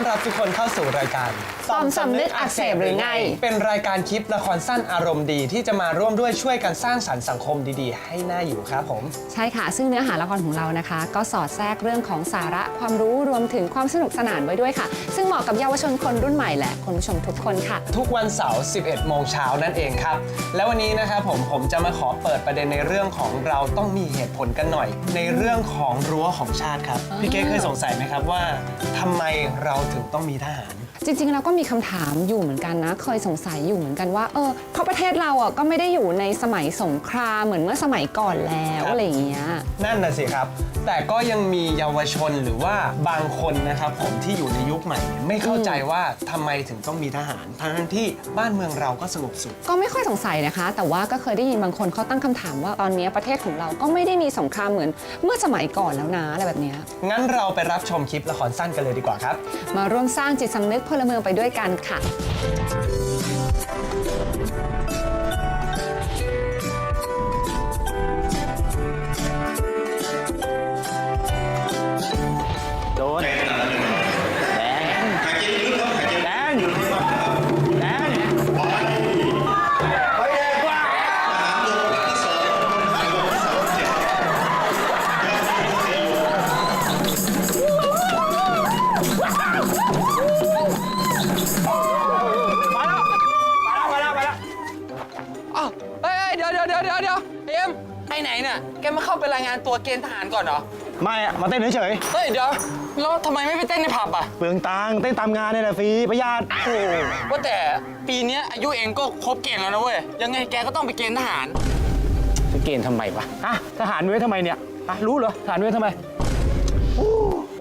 อนรับทุกคนเข้าสู่รายการ ต่อมสำนึกอักเสบหรือไง เป็นรายการคลิปละครสั้นอารมณ์ดีที่จะมาร่วมด้วยช่วยกันสร้างสรรค์สังคมดีๆ ให้น่าอยู่ครับผม ใช่ค่ะ ซึ่งเนื้อหาละครของเรานะคะ ก็สอดแทรกเรื่องของสาระความรู้รวมถึงความสนุกสนานไว้ด้วยค่ะ ซึ่งเหมาะกับเยาวชนคนรุ่นใหม่และคุณผู้ชมทุกคนค่ะ ทุกวันเสาร์ 11 โมงเช้านั่นเองครับ แล้ววันนี้นะครับผมผมจะมาขอเปิดประเด็นในเรื่องของเราต้องมีเหตุผลกันหน่อย ในเรื่องของรั้วของชาติครับพี่เก๊เคยสงสัยไหมครับว่าทำไมเราถึงต้องมีทหาร จริงๆเราก็มีคำถามอยู่เหมือนกันนะ เคยสงสัยอยู่เหมือนกันว่า เออเพราะประเทศเราอะก็ไม่ได้อยู่ในสมัยสงครามเหมือนเมื่อสมัยก่อนแล้วครับอะไรอย่างเงี้ย นั่นน่ะสิครับ แต่ก็ยังมีเยาวชนหรือว่าบางคนนะครับผมที่อยู่ในยุคใหม่เนี่ยไม่เข้าใจว่าทำไมถึงต้องมีทหารทั้งที่บ้านเมืองเราก็สงบสุข ก็ไม่ค่อยสงสัยนะคะ แต่ว่าก็เคยได้ยินบางคนเขาตั้งคำถามว่าตอนนี้ประเทศของเราก็ไม่ได้มีสงครามเหมือนเมื่อสมัยก่อนแล้วนะอะไรแบบเนี้ยงั้นเราไปรับชมคลิปละครสั้นกันเลยดีกว่าครับ มาร่วมสร้างจิตสำนึกพลเมืองไปด้วยกันค่ะ เดี๋ยวเดี๋ยวเดี๋ยวเดี๋ยวเอ็มไปไหนเนี่ย แกมาเข้าไปรายงานตัวเกณฑ์ทหารก่อนเหรอ ไม่อะมาเต้นเฉยเฮ้ยเดี๋ยวแล้วทำไมไม่ไปเต้นในผับอะ ๆเปลืองตังค์เต้นตามงานเนี่ยแหละฟรีประหยัดโอ้ว่าแต่ปีเนี้ยอายุเองก็ครบเกณฑ์แล้วนะเว้ย ยังไงแกก็ต้องไปเกณฑ์ทหาร จะเกณฑ์ทำไมวะ อะทหารมีไว้ทำไมเนี่ยอะรู้เหรอทหารมีไว้ทำไมอู้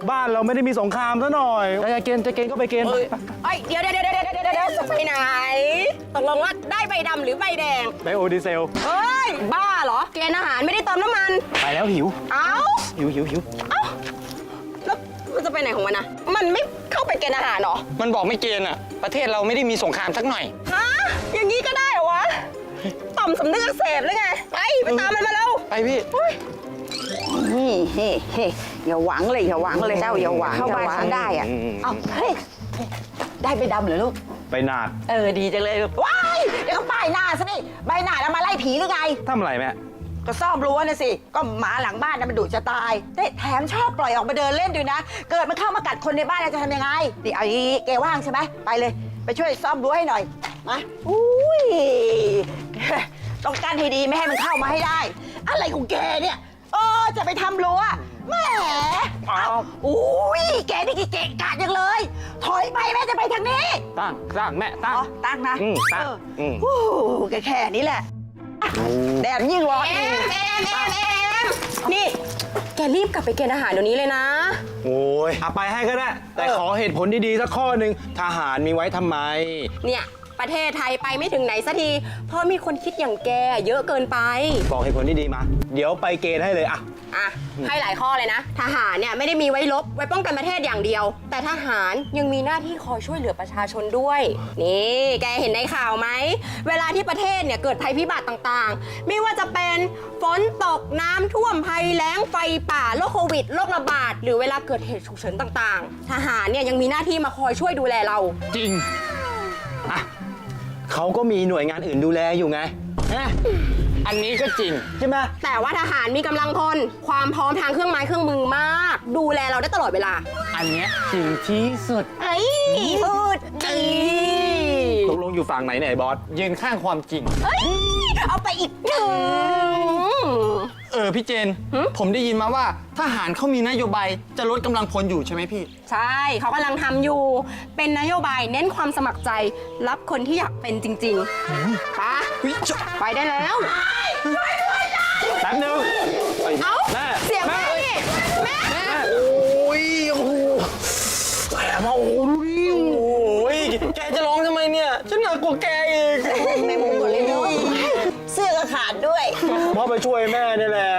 บ้านเราไม่ได้มีสงครามซะหน่อยจะเกณฑ์จะเกณฑ์ก็ไปเกณฑ์เอ้ย เอ้ยเดี๋ยวเดี๋ยวเดี๋ยวเดี๋ยวเดี๋ยวเดี๋ยวจะไปไหน ตกลงว่าได้ใบดำหรือใบแดง ไปโอดีเซล เฮ้ย บ้าเหรอ เกณฑ์อาหารไม่ได้เติมน้ำมัน ไปแล้วหิว เอ้า หิวหิวหิวแล้วมันจะไปไหนของมันนะมันไม่เข้าไปเกณฑ์อาหารเหรอ มันบอกไม่เกณฑ์อะ ประเทศเราไม่ได้มีสงครามสักหน่อย ฮะ อย่างนี้ก็ได้เหรอวะ ต่อมสำนึกอักเสบหรือไง ไป ไปตามมันมาเร็ว ไปพี่ นี่เฮ้เฮ้อย่าหวังเลยอย่าหวังเลยเจ้าอย่าหวังเข้าบ้านฉันได้อะเอาเฮ้ยได้ใบดำเหรอลูก ไปนาด เออดีจังเลยลูกว้ายเดี๋ยวก็ ป้ายหน้าซะนี่ใบหน้าแล้วมาไล่ผีหรือไง ทำอะไรแม่ ก็ซ่อมรั้วน่ะสิ ก็หมาหลังบ้านน่ะมันดุจะตายแต่แถมชอบปล่อยออกมาเดินเล่นด้วยนะ เกิดมันเข้ามากัดคนในบ้านเราจะทำยังไงดิเอาอย่างงี้แกว่างใช่ไหมไปเลย ไปช่วยซ่อมรั้วให้หน่อย มา อุ้ย ต้องกั้นให้ดีไม่ให้มันเข้ามาให้ได้ อะไรของแกเนี่ยเออจะไปทำรั้วแหมเอาอุ้ยแกนี่กี่เกะกะจังเลย ถอยไปแม่จะไปทางนี้ ตั้งตั้งแม่ตั้ง อ๋อ ตั้งนะอืมตั้งเอออืมโอ้โหแกแค่นี้แหละแดดยิ่งร้อนเอ็อีกมเอ็มเอ็มเอ็มนี่ แกรีบกลับไปเกณฑ์อาหารเดี๋ยวนี้เลยนะ โอ้ยเอาไปให้ก็ได้ แต่ขอเหตุผลดีๆสักข้อหนึ่งทหารมีไว้ทำไม เนี่ย ประเทศไทยไปไม่ถึงไหนสักที เพราะมีคนคิดอย่างแกเยอะเกินไป บอกเหตุผลดีๆมา เดี๋ยวไปเกณฑ์ให้เลยอะอะ ให้หลายข้อเลยนะ ทหารเนี่ยไม่ได้มีไว้ลบ ไว้ป้องกันประเทศอย่างเดียว แต่ทหารยังมีหน้าที่คอยช่วยเหลือประชาชนด้วย นี่ แกเห็นในข่าวไหม เวลาที่ประเทศเนี่ยเกิดภัยพิบัติต่างๆ ไม่ว่าจะเป็นฝนตกน้ำท่วมภัยแล้งไฟป่าโรคโควิดโรคระบาด หรือเวลาเกิดเหตุฉุกเฉินต่างๆ ทหารเนี่ยยังมีหน้าที่มาคอยช่วยดูแลเรา จริง อะ เขาก็มีหน่วยงานอื่นดูแลอยู่ไงเอ๊ะอันนี้ก็จริง ใช่ไหมแต่ว่าทหารมีกำลังพล ความพร้อมทางเครื่องไม้เครื่องมือมาก ดูแลเราได้ตลอดเวลา อันเนี้ยจริงที่สุดเอ้ยพูดดีตกลงอยู่ฝั่งไหนเนี่ยไอ้บอส ยืนข้างความจริง เอ้ยเอาไปอีกหนึ่ง เออพี่เจน ผมได้ยินมาว่าทหารเขามีนโยบายจะลดกำลังพลอยู่ใช่ไหมพี่ ใช่เขากำลังทำอยู่ เป็นนโยบายเน้นความสมัครใจ รับคนที่อยากเป็นจริงๆไปะไปได้แล้ว แป๊บนึง เอ้า แม่เสียงแม่นี่แม่โอ้ยโอ้โหแหมโอ้โหดูดิโอ้ยแกจะร้องทำไมเนี่ย ฉันหนักกว่าแก ราะไปช่วยแม่นี่แหละ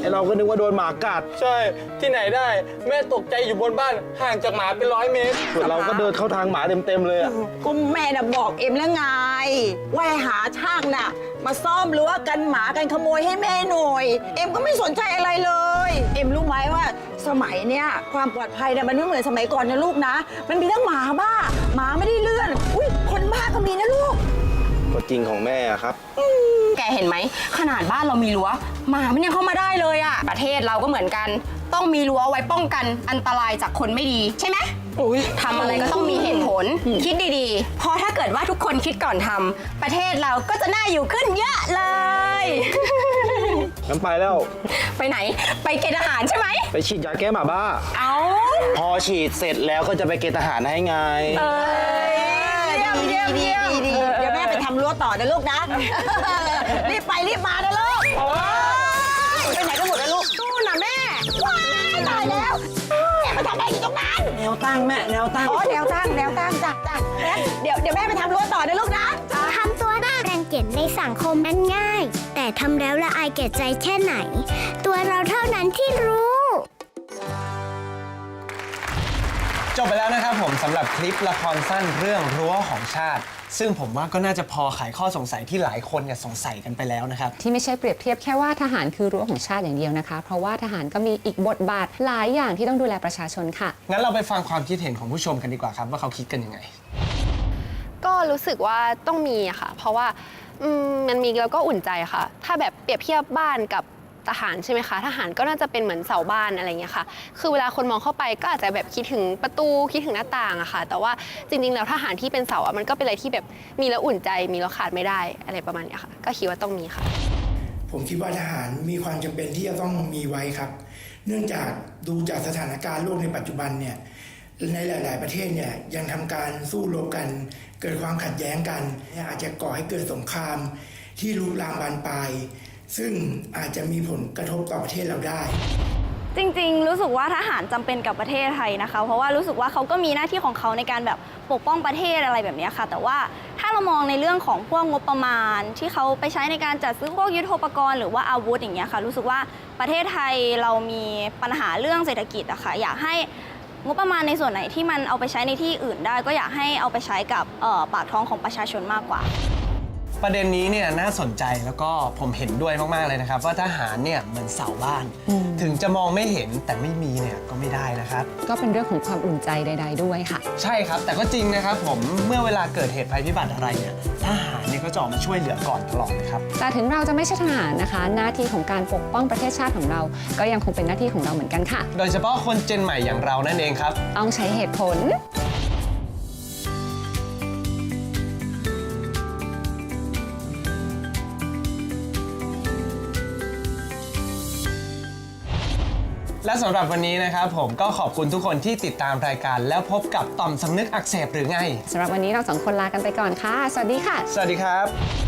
ไอเราก็นึกว่าโดนหมากัดใช่ ที่ไหนได้ แม่ตกใจอยู่บนบ้านห่างจากหมาเป็นร้อยเมตรส่วนเราก็เดินเข้าทางหมาเต็มๆเลยอะก็แม่น่ะบอกเอ็มแล้วไงว่าให้หาช่างน่ะ มาซ่อมรั้วกันหมากันขโมยให้แม่หน่อย เอ็มก็ไม่สนใจอะไรเลย เอ็มรู้ไหมว่า สมัยเนี้ยความปลอดภัยเนี่ยมันไม่เหมือนสมัยก่อนนะลูกนะ มันมีทั้งหมาบ้า หมาไม่ได้เลื่อน อุ้ยคนบ้าก็มีนะลูกก็จ ริงของแม่อะครับ แกเห็นไหม ขนาดบ้านเรามีรั้วหมามันยังเข้ามาได้เลยอะประเทศเราก็เหมือนกัน ต้องมีรั้วไว้ป้องกันอันตรายจากคนไม่ดีใช่ไหมทำอะไรก็ต้องมีเหตุผลคิดดีๆ เพราะถ้าเกิดว่าทุกคนคิดก่อนทำประเทศเราก็จะน่าอยู่ขึ้นเยอะเลย งั้นไปแล้ว ไปไหน ไปเกณฑ์ทหารใช่ไหม ไปฉีดยาแก้หมาบ้า เอาพอฉีดเสร็จแล้วก็จะไปเกณฑ์ทหารให้ไง เอ้ยเยี่ยมเยี่ยมเยี่ยม ต่อนะลูกนะ รีบไปรีบมานะลูกไปไหนกันหมดนะลูกสู้นะแม่ว้ายตายแล้วแม่มาทำอะไรอยู่ตรงนั้น แนวตั้งแม่แนวตั้งอ๋อแนวตั้งแนวตั้งจ้ะจ้ะงั้นเดี๋ยวเดี๋ยวแม่ไปทำรั้วต่อนะลูกนะ ทำตัวน่ารังเกียจในสังคมนั้นง่าย แต่ทำแล้วละอายแก่ใจแค่ไหน ตัวเราเท่านั้นที่รู้ จบไปแล้วนะครับผมสำหรับคลิปละครสั้นเรื่องรั้วของชาติ ซึ่งผมว่าก็น่าจะพอไขข้อสงสัยที่หลายคนเนี่ยสงสัยกันไปแล้วนะครับ ที่ไม่ใช่เปรียบเทียบแค่ว่าทหารคือรั้วของชาติอย่างเดียวนะคะ เพราะว่าทหารก็มีอีกบทบาทหลายอย่างที่ต้องดูแลประชาชนค่ะ งั้นเราไปฟังความคิดเห็นของผู้ชมกันดีกว่าครับ ว่าเขาคิดกันยังไง ก็รู้สึกว่าต้องมีอะค่ะ เพราะว่าอืมมันมีแล้วก็อุ่นใจค่ะ ถ้าแบบเปรียบเทียบบ้านกับ ทหารใช่ไหมคะทหารก็น่าจะเป็นเหมือนเสาบ้านอะไรเงี้ยค่ะ คือเวลาคนมองเข้าไปก็อาจจะแบบคิดถึงประตูคิดถึงหน้าต่างอะค่ะ แต่ว่าจริงๆแล้วทหารที่เป็นเสาอะมันก็เป็นอะไรที่แบบมีแล้วอุ่นใจมีแล้วขาดไม่ได้อะไรประมาณเนี้ยค่ะ ก็คิดว่าต้องมีค่ะ ผมคิดว่าทหารมีความจำเป็นที่จะต้องมีไว้ครับ เนื่องจากดูจากสถานการณ์โลกในปัจจุบันเนี่ยในหลาย ๆ ประเทศเนี่ยยังทำการสู้รบกัน เกิดความขัดแย้งกันอาจจะก่อให้เกิดสงครามที่ลุกลามบานปลาย ซึ่งอาจจะมีผลกระทบต่อประเทศเราได้ จริงๆ รู้สึกว่าทหารจำเป็นกับประเทศไทยนะคะ เพราะว่ารู้สึกว่าเขาก็มีหน้าที่ของเขาในการแบบปกป้องประเทศอะไรแบบเนี้ยค่ะ แต่ว่าถ้าเรามองในเรื่องของพวกงบประมาณ ที่เขาไปใช้ในการจัดซื้อพวกยุทโธปกรณ์หรือว่าอาวุธอย่างเงี้ยค่ะ รู้สึกว่าประเทศไทยเรามีปัญหาเรื่องเศรษฐกิจอะค่ะอยากให้งบประมาณในส่วนไหนที่มันเอาไปใช้ในที่อื่นได้ ก็อยากให้เอาไปใช้กับเอ่อปากท้องของประชาชนมากกว่า ประเด็นนี้เนี่ยน่าสนใจแล้วก็ผมเห็นด้วยมาก ๆ เลยนะครับ ว่าทหารเนี่ยเหมือนเสาบ้านถึงจะมองไม่เห็นแต่ไม่มีเนี่ยก็ไม่ได้นะครับ ก็เป็นเรื่องของความอุ่นใจใด ๆ ด้วยค่ะ ใช่ครับ แต่ก็จริงนะครับผมเมื่อเวลาเกิดเหตุภัยพิบัติอะไรเนี่ยทหารเนี่ยก็จะออกมาช่วยเหลือก่อนตลอดเลยครับ แต่ถึงเราจะไม่ใช่ทหารนะคะ หน้าที่ของการปกป้องประเทศชาติของเรา ก็ยังคงเป็นหน้าที่ของเราเหมือนกันค่ะ โดยเฉพาะคนเจนใหม่อย่างเรานั่นเองครับ ต้องใช้เหตุผล และสำหรับวันนี้นะครับผมก็ขอบคุณทุกคนที่ติดตามรายการ แล้วพบกับต่อมสำนึกอักเสบหรือไง สำหรับวันนี้เราสองคนลากันไปก่อนค่ะ สวัสดีค่ะ สวัสดีครับต้องส